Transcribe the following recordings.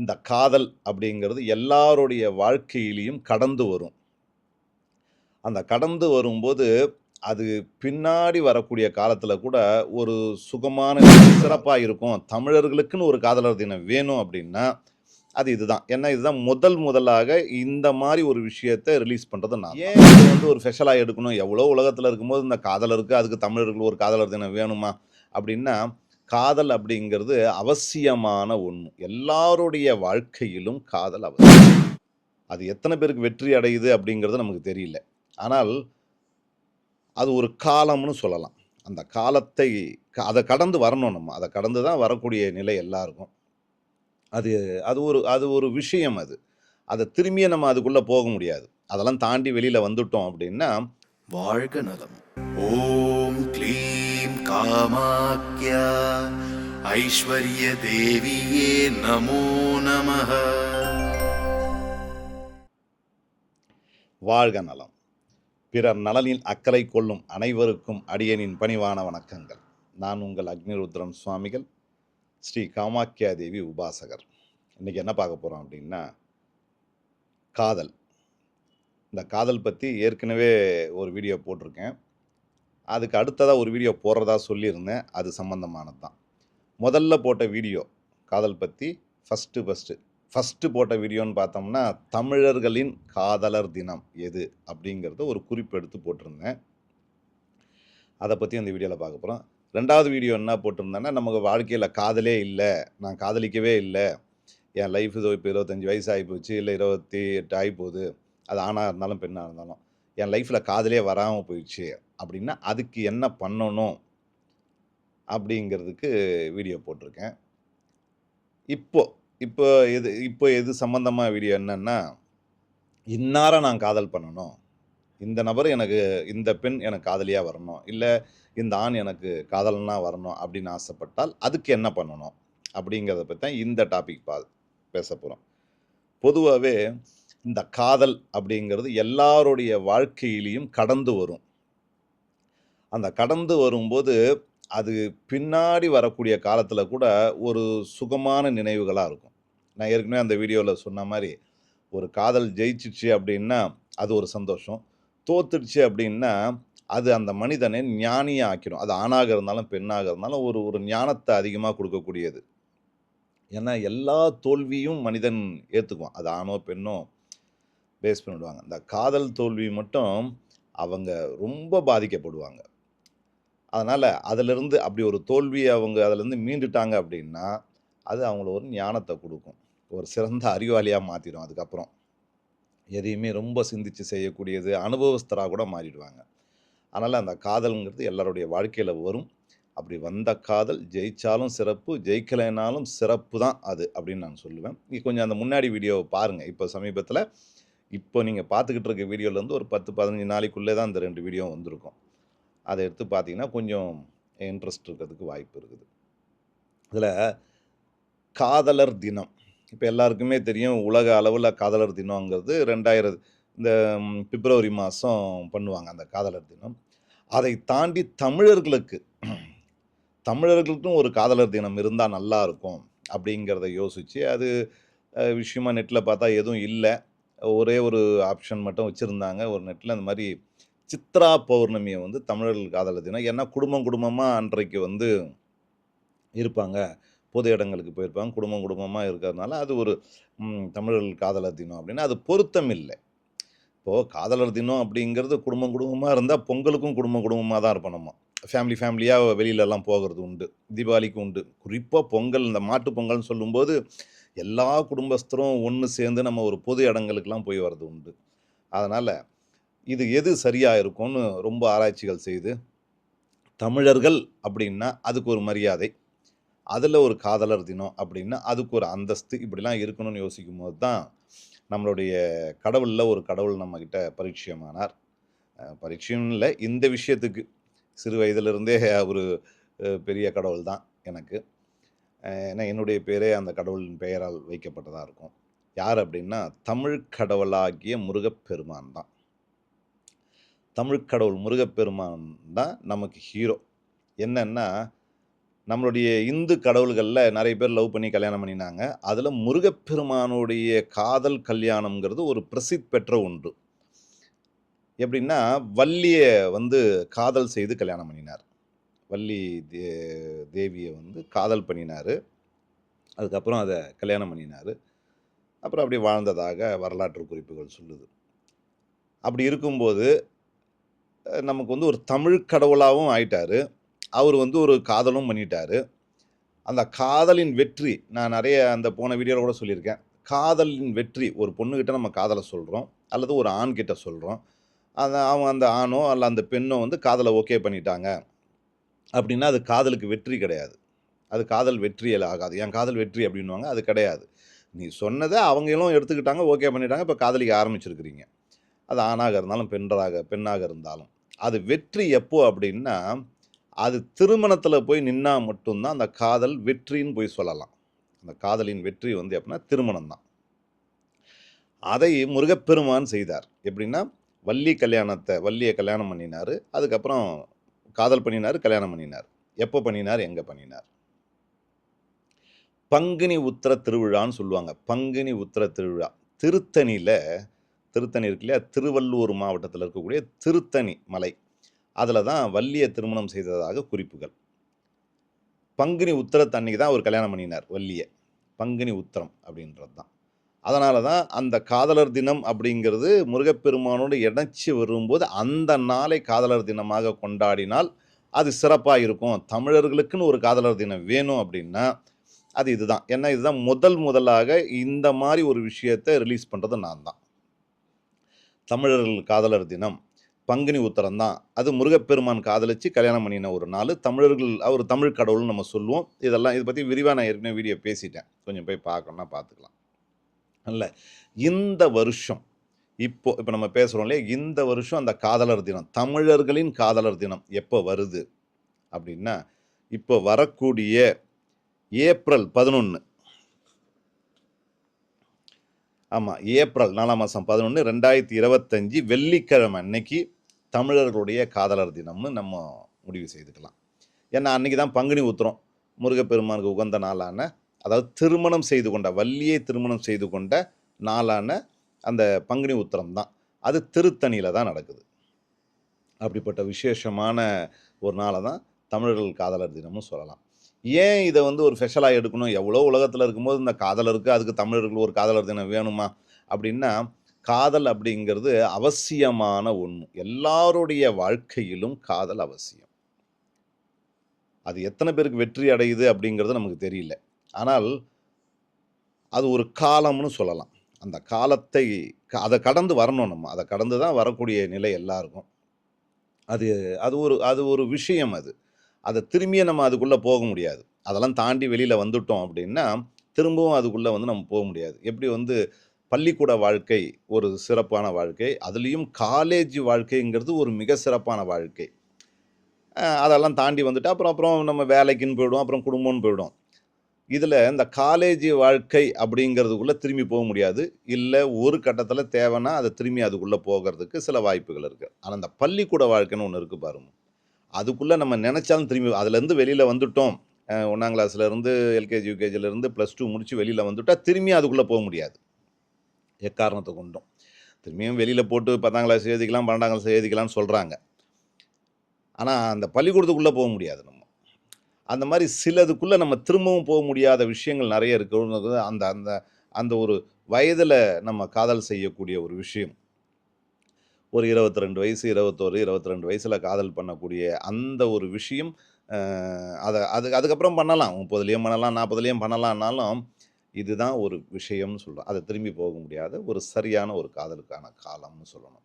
இந்த காதல் அப்படிங்கிறது எல்லாருடைய வாழ்க்கையிலையும் கடந்து வரும். அந்த கடந்து வரும்போது, அது பின்னாடி வரக்கூடிய காலத்தில கூட ஒரு சுகமான சிறப்பா இருக்கும். தமிழர்களுக்குன்னு ஒரு காதலர் தினம் வேணும் அப்படின்னா, அது இதுதான். ஏன்னா இதுதான் முதல் முதலாக இந்த மாரி ஒரு விஷயத்த ரிலீஸ் பண்றது நான். ஏன் இத வந்து ஒரு ஸ்பெஷலா எடுக்கணும்? எவ்வளோ உலகத்தில இருக்கும்போது இந்த காதல் இருக்கு. அதுக்கு தமிழர்களுக்கு ஒரு காதலர் தினம் வேணுமா? அப்படின்னா, காதல் அப்படிங்கிறது அவசியமான ஒன்று எல்லாருடைய வாழ்க்கையிலும் காதல் அவசியம். அது எத்தனை பேருக்கு வெற்றி அடையுது அப்படிங்கிறது நமக்கு தெரியல. ஆனால், அது ஒரு காலம்னு சொல்லலாம். அந்த காலத்தை அதை கடந்து வரணும் நம்ம. அதை கடந்து தான் வரக்கூடிய நிலை எல்லாருக்கும். அது அது ஒரு அது ஒரு விஷயம் அது. அதை திரும்பியே நம்ம அதுக்குள்ளே போக முடியாது. அதெல்லாம் தாண்டி வெளியில் வந்துட்டோம் அப்படின்னா வாழ்க நலம் ஓ காமாக்கியா காமாக்யா ஐஸ்வர்ய தேவியே நமோ நமः வாழ்க நலம். பிறர் நலனில் அக்கறை கொள்ளும் அனைவருக்கும் அடியனின் பணிவான வணக்கங்கள். நான் உங்கள் அக்னிருத்ரன் சுவாமிகள், ஸ்ரீ காமாக்யா தேவி உபாசகர். இன்னைக்கு என்ன பார்க்க போகிறோம் அப்படின்னா, காதல். இந்த காதல் பற்றி ஏற்கனவே ஒரு வீடியோ போட்டிருக்கேன். அதுக்கு அடுத்ததாக ஒரு வீடியோ போடுறதா சொல்லியிருந்தேன். அது சம்மந்தமானது தான். முதல்ல போட்ட வீடியோ காதல் பற்றி ஃபர்ஸ்ட்டு ஃபஸ்ட்டு ஃபர்ஸ்ட்டு போட்ட வீடியோன்னு பார்த்தோம்னா, தமிழர்களின் காதலர் தினம் எது? அப்படிங்கிறத ஒரு குறிப்பு எடுத்து போட்டிருந்தேன். அதை பற்றி அந்த வீடியோவில் பார்க்க போகிறோம் ரெண்டாவது வீடியோ என்ன போட்டிருந்தேன்னா, நமக்கு வாழ்க்கையில் காதலே இல்லை நான் காதலிக்கவே இல்லை என் லைஃப் இதோ இப்போ இருபத்தஞ்சி வயசு ஆகி போச்சு இல்லை இருபத்தி எட்டு ஆகி போகுது அது ஆணாக இருந்தாலும், பெண்ணாக இருந்தாலும். என் லைஃப்பில் காதலே வராமல் போயிடுச்சு. அப்படின்னா, அதுக்கு என்ன பண்ணணும்? அப்படிங்கிறதுக்கு வீடியோ போட்டிருக்கேன். இப்போ இப்போ எது இப்போ எது சம்மந்தமா வீடியோ என்னென்னா இன்னார நான் காதல் பண்ணணும். இந்த நபர் எனக்கு இந்த பெண் எனக்கு காதலியாக வரணும். இல்லை இந்த ஆண் எனக்கு காதலனாக வரணும் அப்படின்னு ஆசைப்பட்டால், அதுக்கு என்ன பண்ணணும்? அப்படிங்கிறத பற்றி தான் இந்த டாபிக் பா பேச போகிறோம் பொதுவாகவே இந்த காதல் அப்படிங்கிறது எல்லாருடைய வாழ்க்கையிலையும் கடந்து வரும். அந்த கடந்து வரும்போது, அது பின்னாடி வரக்கூடிய காலத்தில் கூட ஒரு சுகமான நினைவுகளாக இருக்கும். நான் ஏற்கனவே அந்த வீடியோவில் சொன்ன மாதிரி ஒரு காதல் ஜெயிச்சிச்சு அப்படின்னா, அது ஒரு சந்தோஷம். தோத்துடுச்சு அப்படின்னா, அது அந்த மனிதனை ஞானியாக ஆக்கிடும் அது ஆணாக இருந்தாலும், பெண்ணாக இருந்தாலும் ஒரு ஒரு ஞானத்தை அதிகமாக கொடுக்கக்கூடியது ஏன்னா, எல்லா தோல்வியும் மனிதன் ஏற்றுக்குவான் அது ஆணோ, பெண்ணோ பேஸ் பண்ணிவிடுவாங்க இந்த காதல் தோல்வி மட்டும் அவங்க ரொம்ப பாதிக்கப்படுவாங்க. அதனால் அதிலிருந்து அப்படி ஒரு தோல்வியை அவங்க அதிலேருந்து மீண்டுட்டாங்க அப்படின்னா, அது அவங்கள ஒரு ஞானத்தை கொடுக்கும் ஒரு சிறந்த அறிவாளியாக மாற்றிடும் அதுக்கப்புறம். எதையுமே ரொம்ப சிந்திச்சு செய்யக்கூடியது, அனுபவஸ்தராக கூட மாறிடுவாங்க. அதனால் அந்த காதல்ங்கிறது எல்லாருடைய வாழ்க்கையில் வரும். அப்படி வந்த காதல் ஜெயித்தாலும் சிறப்பு, ஜெயிக்கலைனாலும் சிறப்பு தான் அது அப்படின்னு நான் சொல்லுவேன். நீங்கள் கொஞ்சம் அந்த முன்னாடி வீடியோவை பாருங்கள் இப்போ சமீபத்தில் இப்போ நீங்கள் பார்த்துக்கிட்டு இருக்க வீடியோலேருந்து ஒரு 10, 15 நாளைக்குள்ளே தான் இந்த 2 வீடியோவும் வந்திருக்கும். அதை எடுத்து பார்த்தீங்கன்னா, கொஞ்சம் இன்ட்ரெஸ்ட் இருக்கிறதுக்கு வாய்ப்பு இருக்குது. இதில் காதலர் தினம். இப்போ எல்லாருக்குமே தெரியும். உலக அளவில் காதலர் தினம்ங்கிறது 2000 இந்த பிப்ரவரி மாதம் பண்ணுவாங்க அந்த காதலர் தினம். அதை தாண்டி தமிழர்களுக்கு தமிழர்களுக்கும் ஒரு காதலர் தினம் இருந்தால் நல்லா இருக்கும். அப்படிங்கிறத யோசித்து அது விஷயமா நெட்டில் பார்த்தா எதுவும் இல்லை ஒரே ஒரு ஆப்ஷன் மட்டும் வச்சுருந்தாங்க ஒரு நெட்டில் அந்த மாதிரி சித்ரா பௌர்ணமியை வந்து தமிழர்கள் காதல தினம். ஏன்னா குடும்பம் குடும்பமாக அன்றைக்கு வந்து இருப்பாங்க. பொது இடங்களுக்கு போயிருப்பாங்க. குடும்பம் குடும்பமாக இருக்கிறதுனால, அது ஒரு தமிழர்கள் காதலர் தினம் அப்படின்னா அது பொருத்தம் இல்லை இப்போது காதலர் தினம் அப்படிங்கிறது குடும்பம் குடும்பமாக இருந்தால் பொங்கலுக்கும் குடும்பம் குடும்பமாக தான் இருப்போம் நம்ம. ஃபேமிலி ஃபேமிலியாக வெளியிலலாம் போகிறது உண்டு. தீபாவளிக்கு உண்டு. குறிப்பாக பொங்கல் இந்த மாட்டுப் பொங்கல்னு சொல்லும்போது, எல்லா குடும்பஸ்தரும் ஒன்று சேர்ந்து நம்ம ஒரு பொது இடங்களுக்கெல்லாம் போய் வர்றது உண்டு. அதனால் இது எது சரியாக இருக்கும்னு ரொம்ப ஆராய்ச்சிகள் செய்து, தமிழர்கள் அப்படின்னா அதுக்கு ஒரு மரியாதை. அதில் ஒரு காதலர் தினம் அப்படின்னா, அதுக்கு ஒரு அந்தஸ்து. இப்படிலாம் இருக்கணும்னு யோசிக்கும்போது தான், நம்மளுடைய கடவுளில் ஒரு கடவுள் நம்மக்கிட்ட பரிச்சயமானார் பரிச்சயம் இல்லை இந்த விஷயத்துக்கு சிறு வயதிலிருந்தே ஒரு பெரிய கடவுள் தான் எனக்கு. ஏன்னா என்னுடைய பேரே அந்த கடவுளின் பெயரால் வைக்கப்பட்டதாக இருக்கும். யார் அப்படின்னா, தமிழ் கடவுளாகிய முருகப்பெருமான் தான். தமிழ் கடவுள் முருகப்பெருமான் தான் நமக்கு ஹீரோ. என்னன்னா, நம்மளுடைய இந்து கடவுள்களில் நிறைய பேர் லவ் பண்ணி கல்யாணம் பண்ணினாங்க. அதில் முருகப்பெருமானுடைய காதல் கல்யாணம்ங்கிறது ஒரு பிரசித்தி பெற்ற ஒன்று. எப்படின்னா, வள்ளியை வந்து காதல் செய்து கல்யாணம் பண்ணினார். வள்ளி தே தேவியை வந்து காதல் பண்ணினார் அதுக்கப்புறம் அதை கல்யாணம் பண்ணினார் அப்புறம் அப்படியே வாழ்ந்ததாக வரலாற்று குறிப்புகள் சொல்லுது. அப்படி இருக்கும்போது, நமக்கு வந்து ஒரு தமிழ் கடவுளாகவும் ஆயிட்டார் அவர் வந்து ஒரு காதலும் பண்ணிட்டார் அந்த காதலின் வெற்றி நான் நிறைய அந்த போன வீடியோவில் கூட சொல்லியிருக்கேன். காதலின் வெற்றி ஒரு பொண்ணுக்கிட்ட நம்ம காதலை சொல்கிறோம் அல்லது ஒரு ஆண்கிட்ட சொல்கிறோம் அந்த அவன் அந்த ஆணோ, அல்ல அந்த பெண்ணோ வந்து காதலை ஓகே பண்ணிட்டாங்க. அப்படின்னா, அது காதலுக்கு வெற்றி கிடையாது. அது காதல் வெற்றியில் ஆகாது. என் காதல் வெற்றி அப்படின்னுவாங்க. அது கிடையாது. நீ சொன்னதை அவங்களும் எடுத்துக்கிட்டாங்க, ஓகே பண்ணிட்டாங்க. இப்போ காதலிக்க ஆரம்பிச்சிருக்கிறீங்க. அது ஆணாக இருந்தாலும், பெண்றாக பெண்ணாக இருந்தாலும். அது வெற்றி எப்போ அப்படின்னா, அது திருமணத்தில் போய் நின்னா மட்டும்தான் அந்த காதல் வெற்றின்னு போய் சொல்லலாம். அந்த காதலின் வெற்றி வந்து எப்படின்னா, திருமணம் தான். அதை முருகப்பெருமான் செய்தார். எப்படின்னா, வள்ளி கல்யாணத்தை வள்ளியை கல்யாணம் பண்ணினாரு. அதுக்கப்புறம் காதல் பண்ணினார் கல்யாணம் பண்ணினார். எப்போ பண்ணினார்? எங்கே பண்ணினார்? பங்குனி உத்திர திருவிழான்னு சொல்லுவாங்க. பங்குனி உத்திர திருவிழா. திருத்தணியில் திருத்தணி இருக்கு இல்லையா? திருவள்ளூர் மாவட்டத்தில் இருக்கக்கூடிய திருத்தணி மலை. அதில் தான் வள்ளியை திருமணம் செய்ததாக குறிப்புகள். பங்குனி உத்தரத்தன்னைக்கு தான் அவர் கல்யாணம் பண்ணினார் வள்ளியை பங்குனி உத்திரம் அப்படின்றது தான். அதனால தான் அந்த காதலர் தினம் அப்படிங்கிறது முருகப்பெருமானோடு இணைச்சி வரும்போது, அந்த நாளை காதலர் தினமாக கொண்டாடினால், அது சிறப்பாக இருக்கும். தமிழர்களுக்குன்னு ஒரு காதலர் தினம் வேணும் அப்படின்னா, அது இதுதான். ஏன்னா, இதுதான் முதல் முதலாக இந்த மாதிரி ஒரு விஷயத்த ரிலீஸ் பண்ணுறது நான் தான். தமிழர்கள் காதலர் தினம். பங்குனி உத்தரம் தான். அது முருகப்பெருமான் காதலிச்சு கல்யாணம் பண்ணின ஒரு நாள் தமிழர்கள் அவர் தமிழ் கடவுள்னு நம்ம சொல்லுவோம். இதெல்லாம் இதை பற்றி விரிவாக நான் ஏற்கனவே வீடியோ பேசிட்டேன். கொஞ்சம் போய் பார்க்கணும்னா பார்த்துக்கலாம். இல்லை இந்த வருஷம் இப்போ இப்போ நம்ம பேசுகிறோம் இல்லையா? இந்த வருஷம் அந்த காதலர் தினம். தமிழர்களின் காதலர் தினம் எப்போ வருது? அப்படின்னா, இப்போ வரக்கூடிய ஏப்ரல் 11. ஆமாம் ஏப்ரல் நாலாம் மாதம் பதினொன்று ரெண்டாயிரத்தி இருபத்தஞ்சி வெள்ளிக்கிழமை அன்னைக்கு தமிழர்களுடைய காதலர் தினம்னு நம்ம முடிவு செய்துக்கலாம். ஏன்னா, அன்னைக்கு தான் பங்குனி உத்திரம். முருகப்பெருமானுக்கு உகந்த நாளான அதாவது திருமணம் செய்து கொண்ட வள்ளியை திருமணம் செய்து கொண்ட நாளான அந்த பங்குனி உத்திரம் தான். அது திருத்தணியில் தான் நடக்குது. அப்படிப்பட்ட விசேஷமான ஒரு நாளை தான் தமிழர்கள் காதலர் தினமும் சொல்லலாம். ஏன் இதை வந்து ஒரு ஸ்பெஷலாக எடுக்கணும்? எவ்வளோ உலகத்தில் இருக்கும்போது இந்த காதல் இருக்குது அதுக்கு தமிழர்கள் ஒரு காதலர் தினம் வேணுமா? அப்படின்னா, காதல் அப்படிங்கிறது அவசியமான ஒன்று எல்லாருடைய வாழ்க்கையிலும் காதல் அவசியம். அது எத்தனை பேருக்கு வெற்றி அடையுது அப்படிங்கிறது நமக்கு தெரியல. ஆனால், அது ஒரு காலம்னு சொல்லலாம். அந்த காலத்தை அதை கடந்து வரணும் நம்ம. அதை கடந்து தான் வரக்கூடிய நிலை எல்லாருக்கும். அது அது ஒரு அது ஒரு விஷயம் அது. அதை திரும்பியே நம்ம அதுக்குள்ளே போக முடியாது. அதெல்லாம் தாண்டி வெளியில் வந்துட்டோம் அப்படின்னா, திரும்பவும் அதுக்குள்ளே வந்து நம்ம போக முடியாது. எப்படி வந்து பள்ளிக்கூட வாழ்க்கை ஒரு சிறப்பான வாழ்க்கை. அதுலேயும் காலேஜ் வாழ்க்கைங்கிறது ஒரு மிக சிறப்பான வாழ்க்கை. அதெல்லாம் தாண்டி வந்துட்டு அப்புறம் அப்புறம் நம்ம வேலைக்குன்னு போயிடுவோம். அப்புறம் குடும்பம்னு போயிடும். இதில் இந்த காலேஜ் வாழ்க்கை அப்படிங்கிறதுக்குள்ளே திரும்பி போக முடியாது. இல்லை ஒரு கட்டத்தில் தேவைன்னா, அதை திரும்பி அதுக்குள்ளே போகிறதுக்கு சில வாய்ப்புகள் இருக்குது ஆனால் இந்த பள்ளிக்கூட வாழ்க்கைன்னு ஒன்று இருக்குது பாருங்கள் அதுக்குள்ளே நம்ம நினச்சாலும் திரும்பி அதுலேருந்து வெளியில் வந்துட்டோம். ஒன்றாம் கிளாஸ்லேருந்து எல்கேஜி, யூகேஜிலேருந்து ப்ளஸ் டூ முடித்து வெளியில் வந்துவிட்டால் திரும்பியும் அதுக்குள்ளே போக முடியாது. எக்காரணத்தை கொண்டும். திரும்பியும் வெளியில் போட்டு 10ஆம் கிளாஸ் எழுதிக்கலாம், 12ஆம் கிளாஸ் எழுதிக்கலாம்னு சொல்கிறாங்க ஆனால் அந்த பள்ளிக்கூடத்துக்குள்ளே போக முடியாது நம்ம. அந்த மாதிரி சிலதுக்குள்ளே நம்ம திரும்பவும் போக முடியாத விஷயங்கள் நிறைய இருக்கு. அந்த அந்த அந்த ஒரு வயதில் நம்ம காதல் செய்யக்கூடிய ஒரு விஷயம். ஒரு 22 வயசு, இருபத்தோரு இருபத்தி ரெண்டு வயசில் காதல் பண்ணக்கூடிய அந்த ஒரு விஷயம், அதை அது அதுக்கப்புறம் பண்ணலாம். 30லயும் பண்ணலாம், நாற்பதுலேயும் பண்ணலான்னாலும் இதுதான் ஒரு விஷயம்னு சொல்கிறோம் அதை திரும்பி போக முடியாத ஒரு சரியான ஒரு காதலுக்கான காலம்னு சொல்லணும்.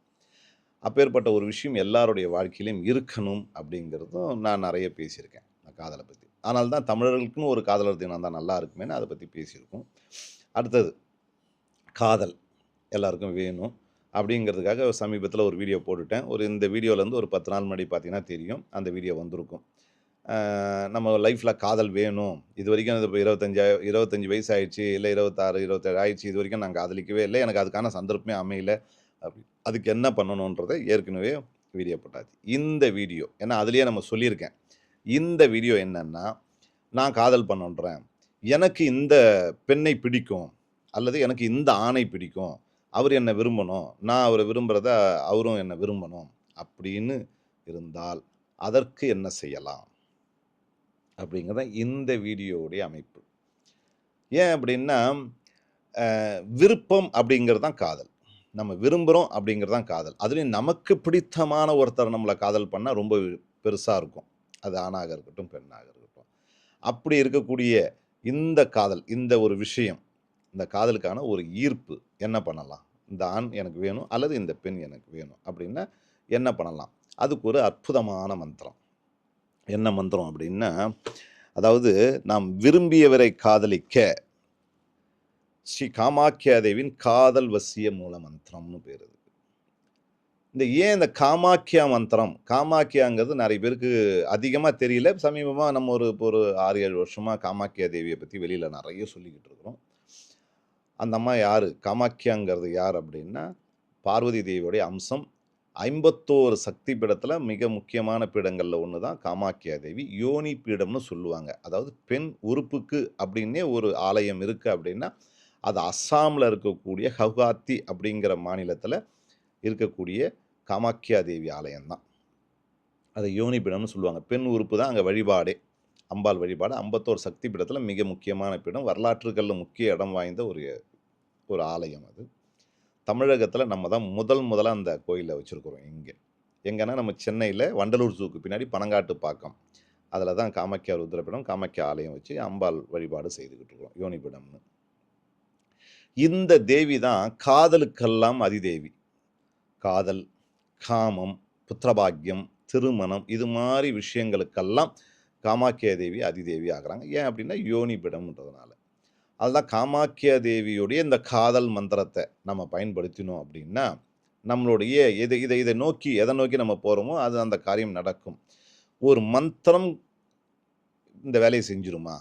அப்பேற்பட்ட ஒரு விஷயம் எல்லாருடைய வாழ்க்கையிலையும் இருக்கணும் அப்படிங்கிறதும் நான் நிறைய பேசியிருக்கேன். காதலை பற்றி அதனால தான் தமிழர்களுக்குன்னு ஒரு காதலர் தினம் தான் நல்லா இருக்குமேன்னு அதை பற்றி பேசியிருக்கோம். அடுத்தது காதல் எல்லாருக்கும் வேணும். அப்படிங்கிறதுக்காக சமீபத்தில் ஒரு வீடியோ போட்டுட்டேன். ஒரு இந்த வீடியோலேருந்து ஒரு 10 நாள் முன்னாடி பார்த்தீங்கன்னா தெரியும். அந்த வீடியோ வந்திருக்கும். நம்ம லைஃப்பில் காதல் வேணும். இது வரைக்கும் இப்போ இருபத்தஞ்சா இருபத்தஞ்சி வயசு ஆயிடுச்சு. இல்லை இருபத்தாறு இருபத்தேழு ஆயிடுச்சு. இதுவரைக்கும் நான் காதலிக்கவே இல்லை எனக்கு அதுக்கான சந்தர்ப்பமே அமையல. அப்படி அதுக்கு என்ன பண்ணணுன்றதை ஏற்கனவே வீடியோ போட்டாச்சு. இந்த வீடியோ ஏன்னா அதுலேயே நம்ம சொல்லியிருக்கேன். இந்த வீடியோ என்னென்னா நான் காதல் பண்ணுன்றேன் எனக்கு இந்த பெண்ணை பிடிக்கும் அல்லது எனக்கு இந்த ஆணை பிடிக்கும் அவர் என்னை விரும்பணும் நான் அவரை விரும்புகிறத அவரும் என்னை விரும்பணும் அப்படின்னு இருந்தால் அதற்கு என்ன செய்யலாம்? அப்படிங்கிறத இந்த வீடியோவுடைய அமைப்பு. ஏன் அப்படின்னா விருப்பம் அப்படிங்கிறது தான் காதல். நம்ம விரும்புகிறோம் அப்படிங்கிறது தான் காதல். அதுலேயும் நமக்கு பிடித்தமான ஒருத்தர் நம்மளை காதல் பண்ணால் ரொம்ப பெருசாக இருக்கும். அது ஆணாக இருக்கட்டும் பெண்ணாக இருக்கட்டும். அப்படி இருக்கக்கூடிய இந்த காதல் இந்த ஒரு விஷயம் இந்த காதலுக்கான ஒரு ஈர்ப்பு என்ன பண்ணலாம்? இந்த ஆண் எனக்கு வேணும் அல்லது இந்த பெண் எனக்கு வேணும் அப்படின்னா என்ன பண்ணலாம்? அதுக்கு ஒரு அற்புதமான மந்திரம். என்ன மந்திரம் அப்படின்னா அதாவது நாம் விரும்பியவரை காதலிக்க ஸ்ரீ காமாக்கியா தேவியின் காதல் வசிய மூல மந்திரம்னு பேர் இந்த ஏன் இந்த காமாக்கியா மந்திரம்? காமாக்கியாங்கிறது நிறைய பேருக்கு அதிகமாக தெரியல. சமீபமாக நம்ம ஒரு இப்போ ஒரு ஆறு ஏழு வருஷமாக காமாக்கியா தேவியை பற்றி வெளியில் நிறைய சொல்லிக்கிட்டு இருக்கிறோம். அந்த அம்மா யார்? காமாக்கியாங்கிறது யார் அப்படின்னா பார்வதி தேவியோடைய அம்சம். ஐம்பத்தோரு சக்தி பீடத்தில் மிக முக்கியமான பீடங்களில் ஒன்று தான் காமாக்கியா தேவி. யோனி பீடம்னு சொல்லுவாங்க. அதாவது பெண் உறுப்புக்கு அப்படின்னே ஒரு ஆலயம் இருக்குது அப்படின்னா அது அஸ்ஸாமில் இருக்கக்கூடிய ஹவுகாத்தி அப்படிங்கிற மாநிலத்தில் இருக்கக்கூடிய காமாக்கியா தேவி ஆலயம்தான். அதை யோனி பீடம்னு சொல்லுவாங்க. பெண் உறுப்பு தான் அங்கே வழிபாடே. அம்பாள் வழிபாடு அம்பத்தூர் சக்தி பீடத்தில் மிக முக்கியமான பீடம். வரலாற்றுகளில் முக்கிய இடம் வாய்ந்த ஒரு ஒரு ஆலயம் அது. தமிழகத்தில் நம்ம தான் முதல் முதலாக அந்த கோயிலில் வச்சுருக்குறோம் இங்கே. எங்கன்னா நம்ம சென்னையில் வண்டலூர் ஜூக்கு பின்னாடி பனங்காட்டு பாக்கம். அதில் தான் காமாக்கியா ருத்ரபீடம் காமாக்கியா ஆலயம் வச்சு அம்பாள் வழிபாடு செய்துக்கிட்டு இருக்கிறோம் யோனிபீடம்னு இந்த தேவி தான் காதலுக்கெல்லாம் அதிதேவி. காதல் காமம் புத்திரபாக்கியம் திருமணம் இது மாதிரி விஷயங்களுக்கெல்லாம் காமாக்கியா தேவி அதிதேவி ஆகுறாங்க. ஏன் அப்படின்னா யோனிபிடம்ன்றதுனால அதுதான் காமாக்கியா தேவியுடைய இந்த காதல் மந்திரத்தை நம்ம பயன்படுத்தினோம் அப்படின்னா நம்மளுடைய இதை இதை இதை நோக்கி எதை நோக்கி நம்ம போகிறோமோ அது அந்த காரியம் நடக்கும். ஒரு மந்திரம் இந்த வேலையை செஞ்சிருமா?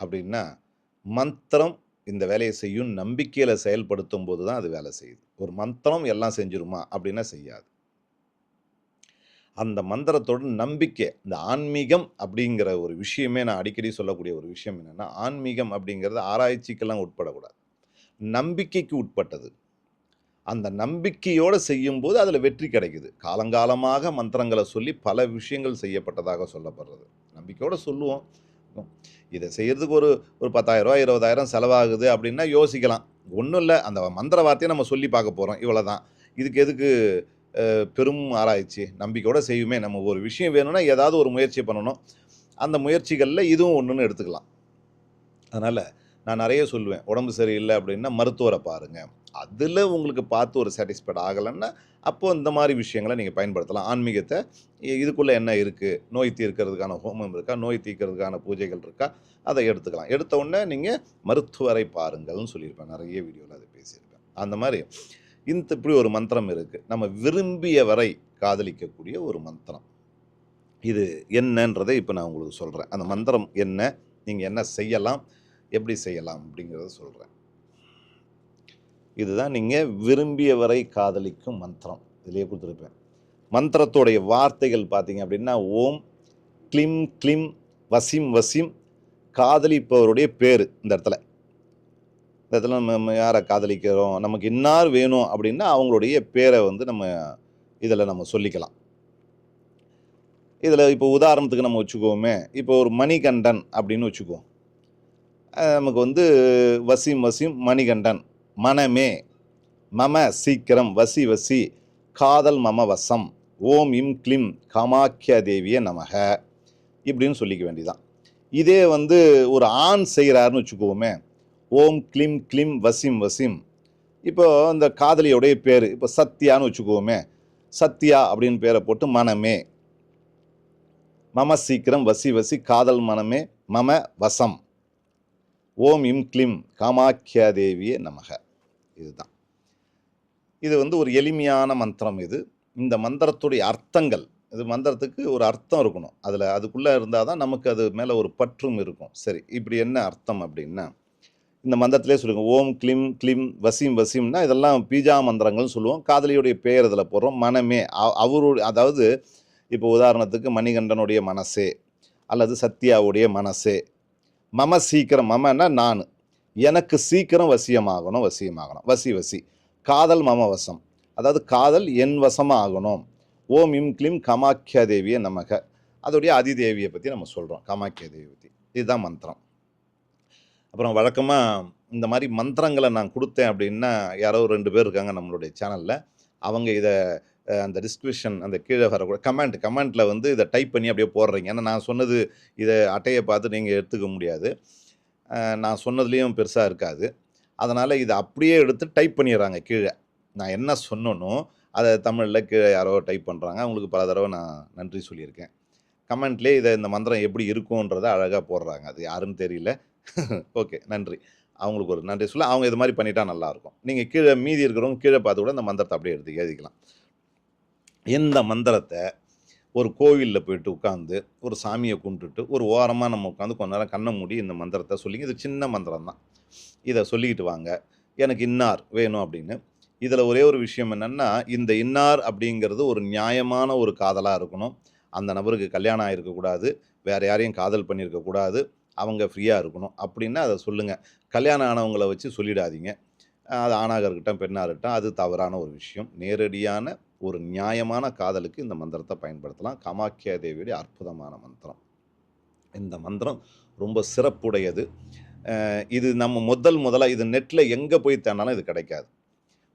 அப்படின்னா மந்திரம் இந்த வேலையை செய்யும் நம்பிக்கையில் செயல்படுத்தும் போது தான் அது வேலை செய்யுது. ஒரு மந்திரம் எல்லாம் செஞ்சிருமா? அப்படின்னா செய்யாது. அந்த மந்திரத்தோட நம்பிக்கை இந்த ஆன்மீகம் அப்படிங்கிற ஒரு விஷயமே நான் அடிக்கடி சொல்லக்கூடிய ஒரு விஷயம் என்னென்னா ஆன்மீகம் அப்படிங்கிறது ஆராய்ச்சிக்கெல்லாம் உட்படக்கூடாது. நம்பிக்கைக்கு உட்பட்டது. அந்த நம்பிக்கையோடு செய்யும்போது அதில் வெற்றி கிடைக்குது. காலங்காலமாக மந்திரங்களை சொல்லி பல விஷயங்கள் செய்யப்பட்டதாக சொல்லப்படுறது. நம்பிக்கையோடு சொல்லுவோம். இதை செய்கிறதுக்கு ஒரு ஒரு பத்தாயிரரூவா இருபதாயிரம் செலவாகுது அப்படின்னா யோசிக்கலாம். ஒன்றும் இல்லை. அந்த மந்திர வார்த்தையை நம்ம சொல்லி பார்க்க போகிறோம். இவ்வளோ தான் இதுக்கு எதுக்கு பெரும் ஆராய்ச்சி நம்பிக்கையோட செய்யுமே நம்ம ஒரு விஷயம் வேணும்னா ஏதாவது ஒரு முயற்சி பண்ணணும். அந்த முயற்சிகளில் இதுவும் ஒன்றுன்னு எடுத்துக்கலாம். அதனால் நான் நிறைய சொல்லுவேன். உடம்பு சரியில்லை அப்படின்னா மருத்துவரை பாருங்கள் அதில் உங்களுக்கு பார்த்து ஒரு சாட்டிஸ்ஃபைட் ஆகலைன்னா அப்போது இந்த மாதிரி விஷயங்களை நீங்கள் பயன்படுத்தலாம். ஆன்மீகத்தை இதுக்குள்ளே என்ன இருக்குது நோய் தீர்க்கிறதுக்கான ஹோமம் இருக்கா? நோய் தீர்க்கிறதுக்கான பூஜைகள் இருக்கா? அதை எடுத்துக்கலாம். எடுத்த உடனே நீங்கள் மருத்துவரை பாருங்கள்னு சொல்லியிருப்பேன். நிறைய வீடியோவில் அதை பேசியிருப்பேன். அந்த மாதிரி இந்த இப்படி ஒரு மந்திரம் இருக்குது நம்ம விரும்பிய வரை காதலிக்கக்கூடிய ஒரு மந்திரம். இது என்னன்றதை இப்போ நான் உங்களுக்கு சொல்கிறேன் அந்த மந்திரம் என்ன? நீங்கள் என்ன செய்யலாம்? எப்படி செய்யலாம்? அப்படிங்கிறத சொல்கிறேன் இதுதான் நீங்கள் விரும்பிய வரை காதலிக்கும் மந்திரம். இதிலேயே கொடுத்துருப்பேன். மந்திரத்தோடைய வார்த்தைகள் பார்த்தீங்க அப்படின்னா ஓம் கிளிம் கிளிம் வசிம் வசிம் காதலிப்பவருடைய பேர் இந்த இடத்துல. இதெல்லாம் நம்ம யாரை காதலிக்கிறோம்? நமக்கு இன்னார் வேணும் அப்படின்னா அவங்களுடைய பேரை வந்து நம்ம இதில் நம்ம சொல்லிக்கலாம். இதில் இப்போ உதாரணத்துக்கு நம்ம வச்சுக்குவோமே இப்போ ஒரு மணிகண்டன் அப்படின்னு வச்சுக்குவோம். நமக்கு வந்து வசிம் வசிம் மணிகண்டன் மனமே மம சீக்கிரம் வசி வசி காதல் மம வசம் ஓம் இம் கிளிம் காமாக்கியா தேவிய நமக இப்படின்னு சொல்லிக்க வேண்டியதான் இதே வந்து ஒரு ஆண் செய்கிறாருன்னு வச்சுக்குவோமே ஓம் கிளிம் கிளிம் வசிம் வசிம். இப்போ இந்த காதலியோடைய பேர் இப்போ சத்யான்னு வச்சுக்குவோமே சத்யா அப்படின்னு பேரை போட்டு மனமே. மம சீக்கிரம் வசி வசி காதல் மனமே மம வசம். ஓம் இம் கிளிம் காமாக்கியா தேவியே நமக. இதுதான். இது வந்து ஒரு எளிமையான மந்திரம் இது. இந்த மந்திரத்துடைய அர்த்தங்கள் இது மந்திரத்துக்கு ஒரு அர்த்தம் இருக்கணும். அதில் அதுக்குள்ளே இருந்தால் தான் நமக்கு அது மேலே ஒரு பற்றும் இருக்கும். சரி இப்படி என்ன அர்த்தம் அப்படின்னா இந்த மந்திரத்திலே சொல்லுங்க ஓம் கிளிம் கிளிம் வசீம் வசீம்னா இதெல்லாம் பீஜா மந்திரங்கள்னு சொல்லுவோம். காதலியுடைய பெயர் இதில் போடுறோம் மனமே. அவருடைய அதாவது இப்போ உதாரணத்துக்கு மணிகண்டனுடைய மனசே அல்லது சத்யாவுடைய மனசே. மம சீக்கிரம் மமன்னா நான். எனக்கு சீக்கிரம் வசியமாகணும் வசியமாகணும். வசி வசி. காதல் மம வசம். அதாவது காதல் என் வசமாக ஆகணும் ஓம் இம் கிளிம் கமாக்கியா தேவியை நமக. அதோடைய அதிதேவியை பற்றி நம்ம சொல்கிறோம் காமாக்கியா தேவி பற்றி இதுதான் மந்திரம். அப்புறம் வழக்கமாக இந்த மாதிரி மந்திரங்களை நான் கொடுத்தேன் அப்படின்னா யாரோ ஒரு ரெண்டு பேர் இருக்காங்க நம்மளுடைய சேனலில் அவங்க இதை அந்த டிஸ்கிரிப்ஷன் அந்த கீழே வரக்கூட கமெண்ட் கமெண்ட்டில் வந்து இதை டைப் பண்ணி அப்படியே போடுறீங்க. ஏன்னா நான் சொன்னது இதை அட்டையை பார்த்து நீங்கள் எடுத்துக்க முடியாது. நான் சொன்னதுலேயும் பெருசாக இருக்காது. அதனால் இதை அப்படியே எடுத்து டைப் பண்ணிடுறாங்க கீழே. நான் என்ன சொன்னனோ அதை தமிழில் கீழே யாரோ டைப் பண்ணுறாங்க அவங்களுக்கு பல தடவை நான் நன்றி சொல்லியிருக்கேன். கமெண்ட்லேயே இதை இந்த மந்திரம் எப்படி இருக்கும்ன்றதை அழகாக போடுறாங்க. அது யாருன்னு தெரியல. ஓகே நன்றி. அவங்களுக்கு ஒரு நன்றி சொல்ல அவங்க இது மாதிரி பண்ணிட்டா நல்லாயிருக்கும் நீங்கள் கீழே மீதி இருக்கிறவங்க கீழே பார்த்து கூட இந்த மந்திரத்தை அப்படியே எடுத்து எழுதிக்கலாம். இந்த மந்திரத்தை ஒரு கோவிலில் போயிட்டு உட்காந்து ஒரு சாமியை கும்பிட்டுட்டு ஒரு ஓரமாக நம்ம உட்காந்து கொஞ்ச நேரம் கண்ணை மூடி இந்த மந்திரத்தை சொல்லி இது சின்ன மந்திரம் தான். இதை சொல்லிக்கிட்டு வாங்க. எனக்கு இன்னார் வேணும் அப்படின்னு. இதில் ஒரே ஒரு விஷயம் என்னென்னா இந்த இன்னார் அப்படிங்கிறது ஒரு நியாயமான ஒரு காதலாக இருக்கணும். அந்த நபருக்கு கல்யாணம் ஆகிருக்கக்கூடாது வேறு யாரையும் காதல் பண்ணியிருக்கக்கூடாது. அவங்க ஃப்ரீயாக இருக்கணும். அப்படின்னா அதை சொல்லுங்கள் கல்யாணம் ஆனவங்களை வச்சு சொல்லிடாதீங்க. அது ஆணாக இருக்கட்டும் பெண்ணாக இருக்கட்டும் அது தவறான ஒரு விஷயம். நேரடியான ஒரு நியாயமான காதலுக்கு இந்த மந்திரத்தை பயன்படுத்தலாம். காமாக்கியா தேவியுடைய அற்புதமான மந்திரம். இந்த மந்திரம் ரொம்ப சிறப்புடையது. இது நம்ம முதல் முதலாக இது நெட்டில் எங்கே போய் தேனாலும் இது கிடைக்காது.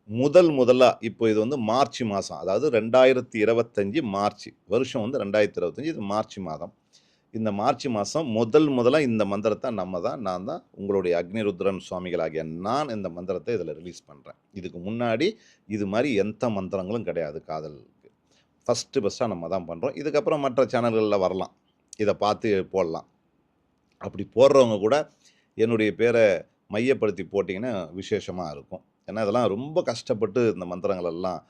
முதல் முதலாக இப்போ இது வந்து மார்ச் மாதம் அதாவது ரெண்டாயிரத்தி இருபத்தஞ்சி மார்ச். வருஷம் வந்து ரெண்டாயிரத்தி இருபத்தஞ்சி இது மார்ச் மாதம். இந்த மார்ச் மாதம் முதல் முதலாக இந்த மந்திரத்தை நம்ம தான் நான் தான் உங்களுடைய அக்னிருத்ரன் சுவாமிகளாகிய நான் இந்த மந்திரத்தை இதில் ரிலீஸ் பண்ணுறேன் இதுக்கு முன்னாடி இது மாதிரி எந்த மந்திரங்களும் கிடையாது காதலுக்கு. ஃபஸ்ட்டு ஃபஸ்ட்டாக நம்ம தான் பண்ணுறோம் இதுக்கப்புறம் மற்ற சேனல்களில் வரலாம். இதை பார்த்து போடலாம். அப்படி போடுறவங்க கூட என்னுடைய பேரை மையப்படுத்தி போட்டிங்கன்னா விசேஷமாக இருக்கும். ஏன்னா இதெல்லாம் ரொம்ப கஷ்டப்பட்டு இந்த மந்திரங்களெல்லாம்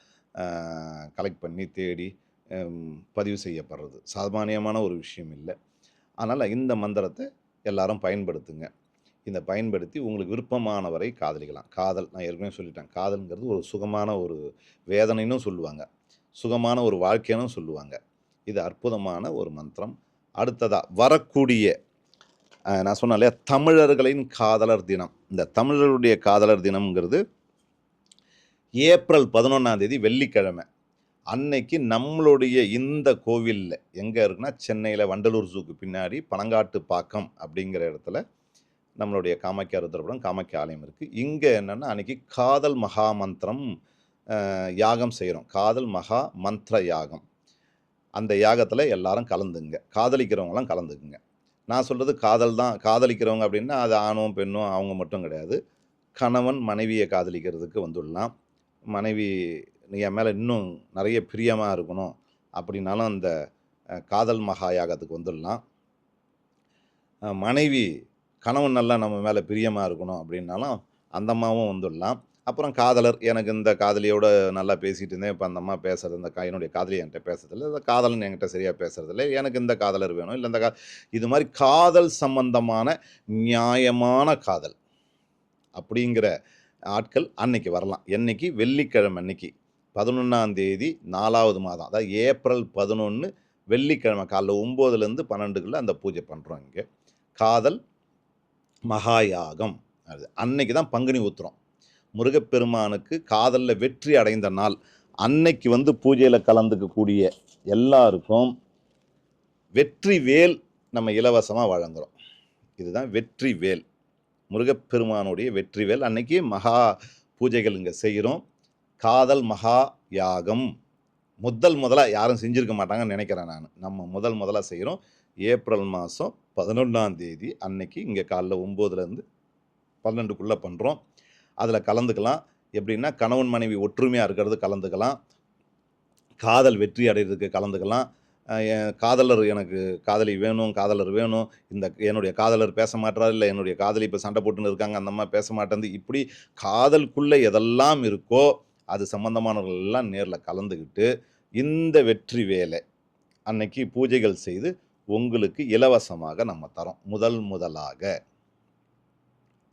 கலெக்ட் பண்ணி தேடி பதிவு செய்யப்படுறது. சாமானியமான ஒரு விஷயம் இல்லை. அதனால் இந்த மந்திரத்தை எல்லாரும் பயன்படுத்துங்க. இந்த பயன்படுத்தி உங்களுக்கு விருப்பமானவரை காதலிக்கலாம். காதல் நான் ஏற்கனவே சொல்லிட்டேன். காதல்ங்கிறது ஒரு சுகமான ஒரு வேதனைன்னு சொல்லுவாங்க. சுகமான ஒரு வாழ்க்கைன்னு சொல்லுவாங்க. இது அற்புதமான ஒரு மந்திரம். அடுத்ததாக வரக்கூடிய நான் சொன்னாலே தமிழர்களின் காதலர் தினம். இந்த தமிழர்களுடைய காதலர் தினம்ங்கிறது ஏப்ரல் பதினொன்றாம் தேதி வெள்ளிக்கிழமை. அன்னைக்கு நம்மளுடைய இந்த கோவிலில் எங்கே இருக்குன்னா சென்னையில் வண்டலூர் ஜூக்கு பின்னாடி பனங்காட்டு பாக்கம் அப்படிங்கிற இடத்துல நம்மளுடைய காமாக்கியா ருத்ரபுரம் காமாக்கியா ஆலயம் இருக்குது இங்கே என்னென்னா அன்றைக்கி காதல் மகா மந்திரம் யாகம் செய்கிறோம் காதல் மகா மந்திர யாகம். அந்த யாகத்தில் எல்லாரும் கலந்துங்க. காதலிக்கிறவங்களாம் கலந்துக்குங்க. நான் சொல்கிறது காதல் தான். காதலிக்கிறவங்க அப்படின்னா அது ஆணும் பெண்ணும் அவங்க மட்டும் கிடையாது. கணவன் மனைவியை காதலிக்கிறதுக்கு வந்துடலாம். மனைவி என் மேலே இன்னும் நிறைய பிரியமாக இருக்கணும் அப்படின்னாலும் அந்த காதல் மகா யாகத்துக்கு வந்துடலாம். மனைவி கணவன் நல்லா நம்ம மேலே பிரியமாக இருக்கணும் அப்படின்னாலும் அந்த அம்மாவும் வந்துடலாம். அப்புறம் காதலர் எனக்கு இந்த காதலியோட நல்லா பேசிகிட்டு இருந்தேன். இப்போ அந்த அம்மா பேசுறது இந்த கா என்னுடைய காதலி என்கிட்ட பேசுறதில்ல இந்த காதலன் என்கிட்ட சரியாக பேசுறதில்ல எனக்கு இந்த காதலர் வேணும். இல்லை இந்த கா இது மாதிரி காதல் சம்பந்தமான நியாயமான காதல் அப்படிங்கிற ஆட்கள் அன்னைக்கு வரலாம். என்னைக்கு? வெள்ளிக்கிழமை அன்னைக்கு. பதினொன்றாம் தேதி நாலாவது மாதம். அதாவது ஏப்ரல் பதினொன்று வெள்ளிக்கிழமை காலைல ஒம்போதுலேருந்து பன்னெண்டுக்குள்ளே அந்த பூஜை பண்ணுறோம் இங்கே. காதல் மகாயாகம். அது அன்னைக்கு தான் பங்குனி உத்திரம் முருகப்பெருமானுக்கு காதலில் வெற்றி அடைந்த நாள். அன்னைக்கு வந்து பூஜையில் கலந்துக்கக்கூடிய எல்லாருக்கும் வெற்றி வேல் நம்ம இலவசமாக வழங்குறோம். இதுதான் வெற்றி வேல். முருகப்பெருமானுடைய வெற்றி வேல். அன்னைக்கு மகா பூஜைகள் இங்கே செய்கிறோம் காதல் மகா யாகம். முதல் முதலாக யாரும் செஞ்சுருக்க மாட்டாங்கன்னு நினைக்கிறேன் நான். நம்ம முதல் முதலாக செய்கிறோம் ஏப்ரல் மாதம் பதினொன்றாம் தேதி அன்னைக்கு இங்கே காலைல ஒம்போதுலேருந்து பன்னெண்டுக்குள்ளே பண்ணுறோம் அதில் கலந்துக்கலாம். எப்படின்னா கணவன் மனைவி ஒற்றுமையாக இருக்கிறது கலந்துக்கலாம். காதல் வெற்றி அடைகிறதுக்கு கலந்துக்கலாம். என் காதலர் எனக்கு காதலி வேணும் காதலர் வேணும். இந்த என்னுடைய காதலர் பேச மாட்டார் இல்லை என்னுடைய காதலி இப்போ சண்டை போட்டுன்னு இருக்காங்க அந்த அம்மா பேச மாட்டேங்குது இப்படி காதலுக்குள்ளே எதெல்லாம் இருக்கோ அது சம்பந்தமானவர்கள் எல்லாம் நேரில் கலந்துக்கிட்டு இந்த வெற்றி வேலை அன்னைக்கு பூஜைகள் செய்து உங்களுக்கு இலவசமாக நம்ம தரோம் முதல் முதலாக.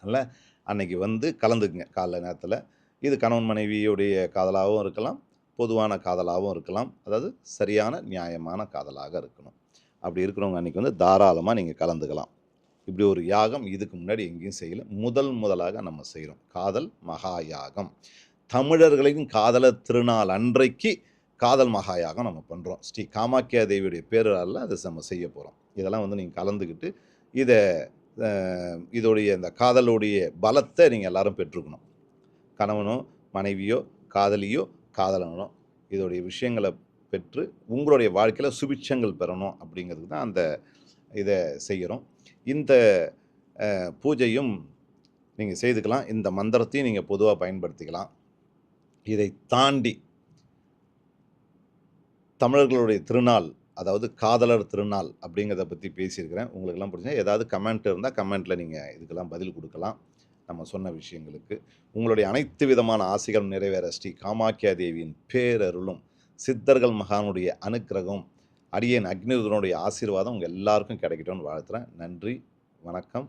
அதனால் அன்னைக்கு வந்து கலந்துக்குங்க காலைல நேரத்தில். இது கணவன் மனைவியுடைய காதலாகவும் இருக்கலாம் பொதுவான காதலாகவும் இருக்கலாம் அதாவது சரியான நியாயமான காதலாக இருக்கணும். அப்படி இருக்கிறவங்க அன்றைக்கி வந்து தாராளமாக நீங்கள் கலந்துக்கலாம். இப்படி ஒரு யாகம் இதுக்கு முன்னாடி எங்கேயும் செய்யலை. முதல் முதலாக நம்ம செய்கிறோம் காதல் மகா யாகம். தமிழர்களின் காதலர் திருநாள் அன்றைக்கு காதல் மகாயாகம் நம்ம பண்ணுறோம் ஸ்ரீ காமாக்கியா தேவியுடைய பேரால் அதை நம்ம செய்ய போகிறோம் இதெல்லாம் வந்து நீங்கள் கலந்துக்கிட்டு இதை இதோடைய இந்த காதலுடைய பலத்தை நீங்கள் எல்லாரும் பெற்றுக்கணும். கணவனோ மனைவியோ காதலியோ காதலனோ இதோடைய விஷயங்களை பெற்று உங்களுடைய வாழ்க்கையில் சுபிட்சங்கள் பெறணும் அப்படிங்கிறதுக்கு தான் அந்த இதை செய்கிறோம் இந்த பூஜையும் நீங்கள் செய்துக்கலாம். இந்த மந்திரத்தையும் நீங்கள் பொதுவாக பயன்படுத்திக்கலாம். இதை தாண்டி தமிழர்களுடைய திருநாள் அதாவது காதலர் திருநாள் அப்படிங்கிறத பற்றி பேசியிருக்கிறேன். உங்களுக்கெல்லாம் பிடிச்சா ஏதாவது கமெண்ட் இருந்தால் கமெண்ட்டில் நீங்கள் இதுக்கெல்லாம் பதில் கொடுக்கலாம். நம்ம சொன்ன விஷயங்களுக்கு. உங்களுடைய அனைத்து விதமான ஆசைகள் நிறைவேற ஸ்ரீ காமாக்கியா தேவியின் பேரருளும் சித்தர்கள் மகானுடைய அனுக்கிரகம் அடியேன் அக்னிருதனுடைய ஆசீர்வாதம் உங்கள் எல்லாருக்கும் கிடைக்கட்டும்னு வாழ்த்துறேன். நன்றி வணக்கம்.